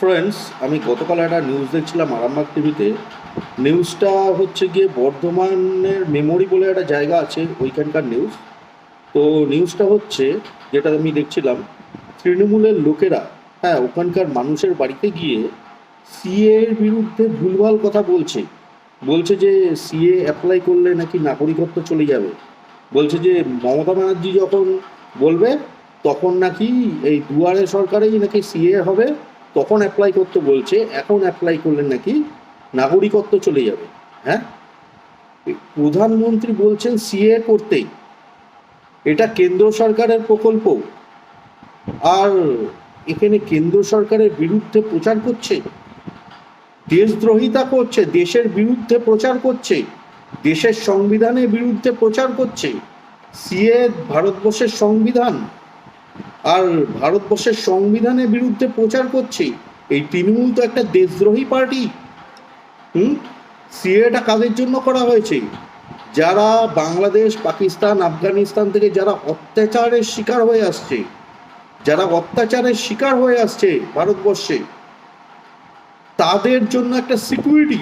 Friends আমি গতকাল একটা নিউজ দেখছিলাম আরামবাগ টিভিতে নিউজটা হচ্ছে গিয়ে বর্ধমানের মেমোরি বলে একটা জায়গা আছে, ওইখানকার নিউজ তো নিউজটা হচ্ছে, যেটা আমি দেখছিলাম, তৃণমূলের লোকেরা হ্যাঁ ওখানকার মানুষের বাড়িতে গিয়ে সিএ এর বিরুদ্ধে ভুলভাল কথা বলছে। বলছে যে সিএ অ্যাপ্লাই করলে নাকি নাগরিকত্ব চলে যাবে। বলছে যে মমতা ব্যানার্জি যখন বলবে, তখন নাকি এই দুয়ারে সরকারেই নাকি সিএ হবে। তখন অ্যাপ্লাই করতে বলছে, এখন অ্যাপ্লাই করলে নাকি নাগরিকত্ব চলে যাবে হ্যাঁ? প্রধানমন্ত্রী বলছেন সিএ করতেই, এটা কেন্দ্র সরকারের প্রকল্প। আর এখানে কেন্দ্র সরকারের বিরুদ্ধে প্রচার করছে, দেশদ্রোহিতা করছে, দেশের বিরুদ্ধে প্রচার করছে, দেশের সংবিধানের বিরুদ্ধে প্রচার করছে সিএ ভারতবর্ষের সংবিধান। আর ভারতবর্ষের সংবিধানের বিরুদ্ধে প্রচার করছে। এই তৃণমূল তো একটা দেশদ্রোহী পার্টি। হুম? সিএটা কাদের জন্য করা হয়েছে? যারা বাংলাদেশ, পাকিস্তান, আফগানিস্তান থেকে যারা অত্যাচারের শিকার হয়ে আসছে, যারা অত্যাচারের শিকার হয়ে আসছে ভারতবর্ষে, তাদের জন্য একটা সিকিউরিটি।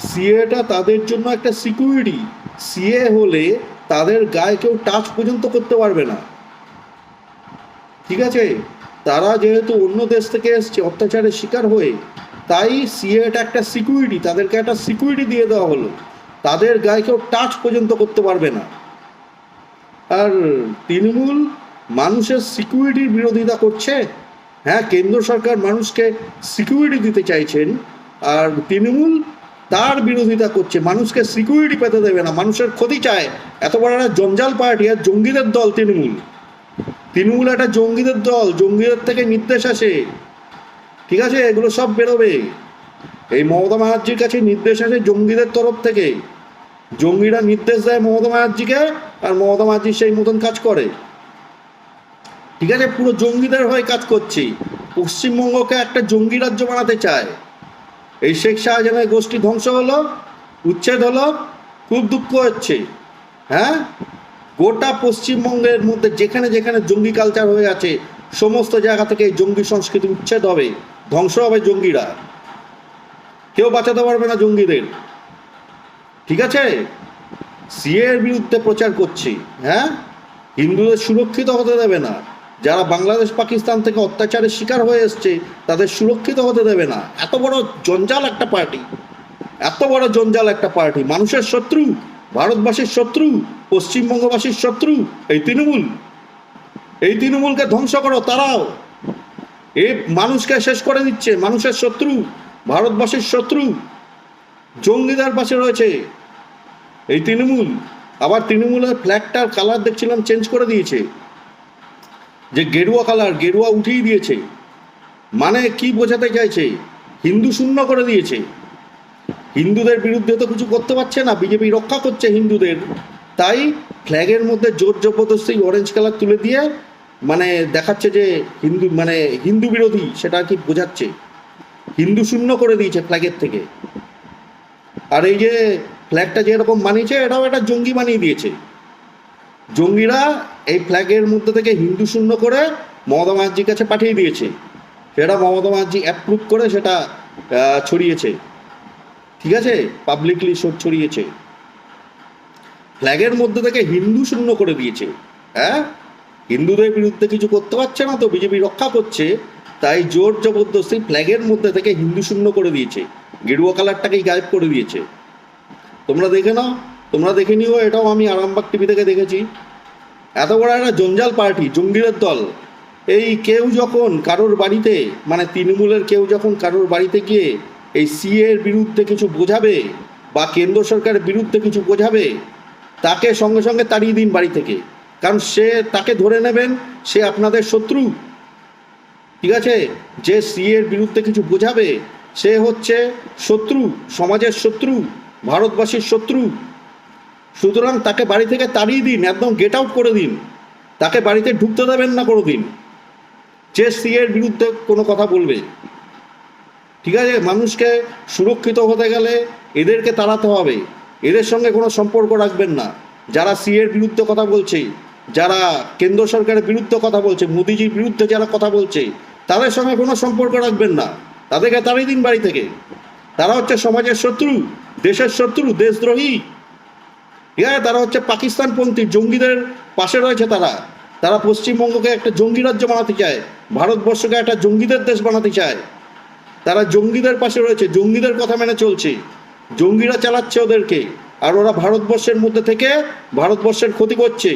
সিএটা তাদের জন্য একটা সিকিউরিটি। সিএ হলে তাদের গায়ে কেউ টাচ পর্যন্ত করতে পারবে না। ঠিক আছে? তারা যেহেতু অন্য দেশ থেকে এসছে, অত্যাচারের শিকার হয়ে, তাই সিএটা একটা সিকিউরিটি তাদেরকে একটা সিকিউরিটি দিয়ে দেওয়া হলো। তাদের গায়ে কেউ টাচ পর্যন্ত করতে পারবে না। আর তৃণমূল মানুষের সিকিউরিটির বিরোধিতা করছে? হ্যাঁ কেন্দ্র সরকার মানুষকে সিকিউরিটি দিতে চাইছেন, আর তৃণমূল তার বিরোধিতা করছে। মানুষকে সিকিউরিটি পেতে দেবে না, মানুষের ক্ষতি চায়। এত বড় একটা জঞ্জাল পার্টি, আর জঙ্গিদের দল তৃণমূল। তৃণমূল একটা জঙ্গিদের দল, জঙ্গিদের থেকে নির্দেশ আসে। ঠিক আছে? এগুলো সব বেরোবে। এই মমতা ব্যানার্জির কাছে নির্দেশ আসে জঙ্গিদের তরফ থেকে। জঙ্গিরা নির্দেশ দেয় মমতা ব্যানার্জিকে আর মমতা ব্যানার্জি সেই মতন কাজ করে। ঠিক আছে? পুরো জঙ্গিদের হয়ে কাজ করছি। পশ্চিমবঙ্গকে একটা জঙ্গি রাজ্য বানাতে চায়। এই শেখ শাহজাহানের গোষ্ঠী ধ্বংস হলো, উচ্ছেদ হলো, খুব দুঃখ হচ্ছে। হ্যাঁ? গোটা পশ্চিমবঙ্গের মধ্যে যেখানে যেখানে জঙ্গি কালচার হয়ে আছে, সমস্ত জায়গা থেকে এই জঙ্গি সংস্কৃতি উচ্ছেদ হবে, ধ্বংস হবে জঙ্গিরা। কেউ বাঁচাতে পারবে না জঙ্গিদের। ঠিক আছে? সিএ এর বিরুদ্ধে প্রচার করছি হ্যাঁ? হিন্দুদের সুরক্ষিত হতে দেবে না। যারা বাংলাদেশ, পাকিস্তান থেকে অত্যাচারের শিকার হয়ে এসছে, তাদের সুরক্ষিত হতে দেবে না। এত বড় জঞ্জাল একটা পার্টি এত বড় জঞ্জাল একটা পার্টি মানুষের শত্রু। ভারতবাসীর শত্রু, পশ্চিমবঙ্গবাসীর শত্রু, এই তৃণমূল। এই তৃণমূলকে ধ্বংস করো, তারাও। এ মানুষকে শেষ করে দিচ্ছে, মানুষের শত্রু, ভারতবাসীর শত্রু। জঙ্গিদার পাশে রয়েছে এই তৃণমূল। আবার তৃণমূলের ফ্ল্যাগটার কালার দেখছিলাম চেঞ্জ করে দিয়েছে। যে গেরুয়া কালার গেরুয়া উঠিয়ে দিয়েছে। মানে কি বোঝাতে চাইছে? হিন্দু শূন্য করে দিয়েছে। হিন্দুদের বিরুদ্ধে তো কিছু করতে পারছে না, বিজেপি রক্ষা করছে হিন্দুদের। তাই ফ্ল্যাগের মধ্যে জোর জবরদস্তি অরেঞ্জ কালার তুলে দিয়ে মানে দেখাচ্ছে যে হিন্দু মানে হিন্দু বিরোধী, সেটা কি বোঝাচ্ছে? হিন্দু শূন্য করে দিয়েছে ফ্ল্যাগের থেকে। আর এই যে ফ্ল্যাগটা যেরকম বানিয়েছে, এটাও একটা জঙ্গি বানিয়ে দিয়েছে। জঙ্গিরা এই ফ্ল্যাগের মধ্যে থেকে হিন্দু শূন্য করে মমতা ব্যানার্জির কাছে পাঠিয়ে দিয়েছে। সেটা মমতা ব্যানার্জি অ্যাপ্রুভ করে সেটা ছড়িয়েছে। ঠিক আছে? পাবলিকলি সব ছড়িয়েছে। ফ্ল্যাগের মধ্যে থেকে হিন্দু শূন্য করে দিয়েছে। হ্যাঁ? হিন্দুদের বিরুদ্ধে কিছু করতে পারছে না তো, বিজেপি রক্ষা করছে। তাই জোর জবরদস্তি ফ্ল্যাগের মধ্যে থেকে হিন্দু শূন্য করে দিয়েছে। গেরুয়া কালারটাকেই গায়েব করে দিয়েছে। তোমরা দেখে নাও। তোমরা দেখে নিও, এটাও আমি আরামবাগ টিভি থেকে দেখেছি। এত বড় একটা জঞ্জাল পার্টি জঙ্গিরের দল। এই কেউ যখন কারোর বাড়িতে মানে তৃণমূলের কেউ যখন কারোর বাড়িতে গিয়ে এই সিএ এর বিরুদ্ধে কিছু বোঝাবে বা কেন্দ্র সরকারের বিরুদ্ধে কিছু বোঝাবে, তাকে সঙ্গে সঙ্গে তাড়িয়ে দিন বাড়ি থেকে। কারণ সে তাকে ধরে নেবেন, সে আপনাদের শত্রু। ঠিক আছে? যে সিএ এর বিরুদ্ধে কিছু বোঝাবে, সে হচ্ছে শত্রু, সমাজের শত্রু, ভারতবাসীর শত্রু। সুতরাং তাকে বাড়ি থেকে তাড়িয়ে দিন, একদম গেট আউট করে দিন। তাকে বাড়িতে ঢুকতে দেবেন না কোনো দিন যে সিএ এর বিরুদ্ধে কোনো কথা বলবে। ঠিক আছে? মানুষকে সুরক্ষিত হতে গেলে এদেরকে তাড়াতে হবে। এদের সঙ্গে কোনো সম্পর্ক রাখবেন না। যারা সিএর বিরুদ্ধে কথা বলছে, যারা কেন্দ্র সরকারের বিরুদ্ধে কথা বলছে, মোদিজির বিরুদ্ধে যারা কথা বলছে, তাদের সঙ্গে কোনো সম্পর্ক রাখবেন না। তাদেরকে তারই দিন বাড়ি থেকে। তারা হচ্ছে সমাজের শত্রু, দেশের শত্রু, দেশদ্রোহী। ঠিক আছে? তারা হচ্ছে পাকিস্তানপন্থী, জঙ্গিদের পাশে রয়েছে তারা। তারা পশ্চিমবঙ্গকে একটা জঙ্গি রাজ্য বানাতে চায়, ভারতবর্ষকে একটা জঙ্গিদের দেশ বানাতে চায়। তারা জঙ্গিদের পাশে রয়েছে, জঙ্গিদের কথা মেনে চলছে। জঙ্গিরা চালাচ্ছে ওদেরকে, আর ওরা ভারতবর্ষের মধ্যে থেকে ভারতবর্ষের ক্ষতি করছে।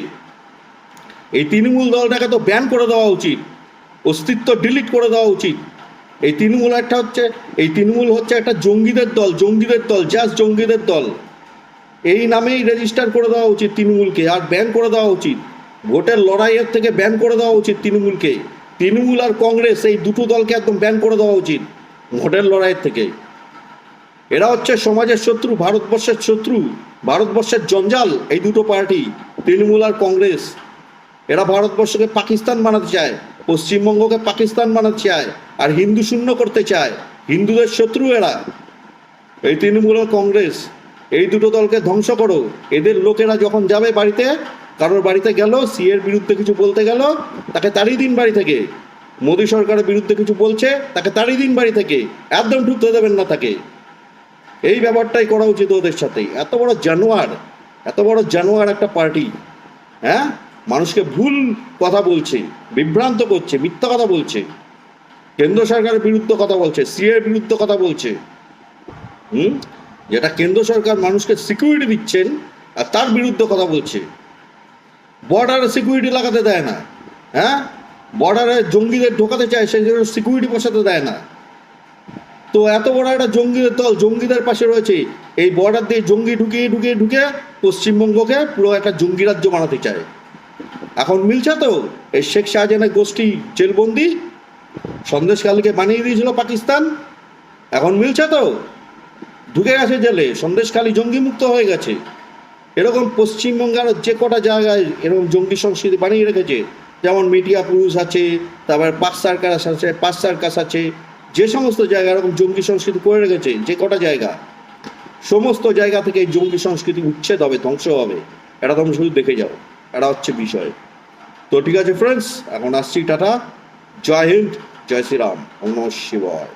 এই তৃণমূল দলটাকে তো ব্যান করে দেওয়া উচিত, অস্তিত্ব ডিলিট করে দেওয়া উচিত। এই তৃণমূল একটা হচ্ছে, এই তৃণমূল হচ্ছে একটা জঙ্গিদের দল জঙ্গিদের দল জাস্ট জঙ্গিদের দল। এই নামেই রেজিস্টার করে দেওয়া উচিত তৃণমূলকে, আর ব্যান করে দেওয়া উচিত। ভোটের লড়াইয়ের থেকে ব্যান করে দেওয়া উচিত তৃণমূলকে। তৃণমূল আর কংগ্রেস এই দুটো দলকে একদম ব্যান করে দেওয়া উচিত। ভোটের লড়াইয়ের থেকে এরা হচ্ছে সমাজের শত্রু, ভারতবর্ষের শত্রু, ভারতবর্ষের জঞ্জাল, এই দুটো পার্টি, তৃণমূল আর কংগ্রেস। এরা ভারতবর্ষকে পাকিস্তান বানাতে চায়, পশ্চিমবঙ্গকে পাকিস্তান বানাতে চায়, আর হিন্দু শূন্য করতে চায়। হিন্দুদের শত্রু এরা। এই তৃণমূল আর কংগ্রেস, এই দুটো দলকে ধ্বংস করো। এদের লোকেরা যখন যাবে বাড়িতে, কারোর বাড়িতে গেল, সিএর বিরুদ্ধে কিছু বলতে গেল, তাকে তারই দিন বাড়ি থেকে। মোদী সরকারের বিরুদ্ধে কিছু বলছে, তাকে তারই দিন বাড়ি থেকে একদম ঢুকতে দেবেন না তাকে। এই ব্যাপারটাই করা উচিত ওদের সাথে। এত বড় জানোয়ার, এত বড় জানোয়ার একটা পার্টি হ্যাঁ? মানুষকে ভুল কথা বলছে, বিভ্রান্ত করছে, মিথ্যা কথা বলছে। কেন্দ্র সরকারের বিরুদ্ধে কথা বলছে সিএর বিরুদ্ধে কথা বলছে। হুম? যেটা কেন্দ্র সরকার মানুষকে সিকিউরিটি দিচ্ছেন, আর তার বিরুদ্ধে কথা বলছে। বর্ডারে সিকিউরিটি লাগাতে দেয় না হ্যাঁ? বর্ডারে জঙ্গিদের ঢোকাতে চায়, সেই জন্য সিকিউরিটি বসাতে দেয় না। তো এত বড় একটা জঙ্গিদের দল, জঙ্গিদের পাশে রয়েছে। এই বর্ডার দিয়ে জঙ্গি ঢুকিয়ে ঢুকিয়ে ঢুকে পশ্চিমবঙ্গকে পুরো একটা জঙ্গি রাজ্য বানাতে চায়। এখন মিলছে তো, এই শেখ শাহজাহানের গোষ্ঠী জেলবন্দি সন্দেশকালীকে বানিয়ে দিয়েছিল পাকিস্তান। এখন মিলছে তো, ঢুকে গেছে জেলে সন্দেশখালী জঙ্গি মুক্ত হয়ে গেছে। এরকম পশ্চিমবঙ্গে আরও যে কটা জায়গায় এরকম জঙ্গি সংস্কৃতি বানিয়ে রেখেছে যেমন মিডিয়া পুরুষ আছে, তারপর পাঁচ সার্কাস আছে পাঁচ সার্কাস আছে, যে সমস্ত জায়গা এরকম জঙ্গি সংস্কৃতি করে রেখেছে, যে কটা জায়গা, সমস্ত জায়গা থেকে এই জঙ্গি সংস্কৃতি উচ্ছেদ হবে, ধ্বংস হবে। এটা তোমরা শুধু দেখে যাও, এটা হচ্ছে বিষয়। তো ঠিক আছে ফ্রেন্ডস এখন আসছি টাটা। জয় হিন্দ, জয় শ্রীরাম অন্য শিবায়।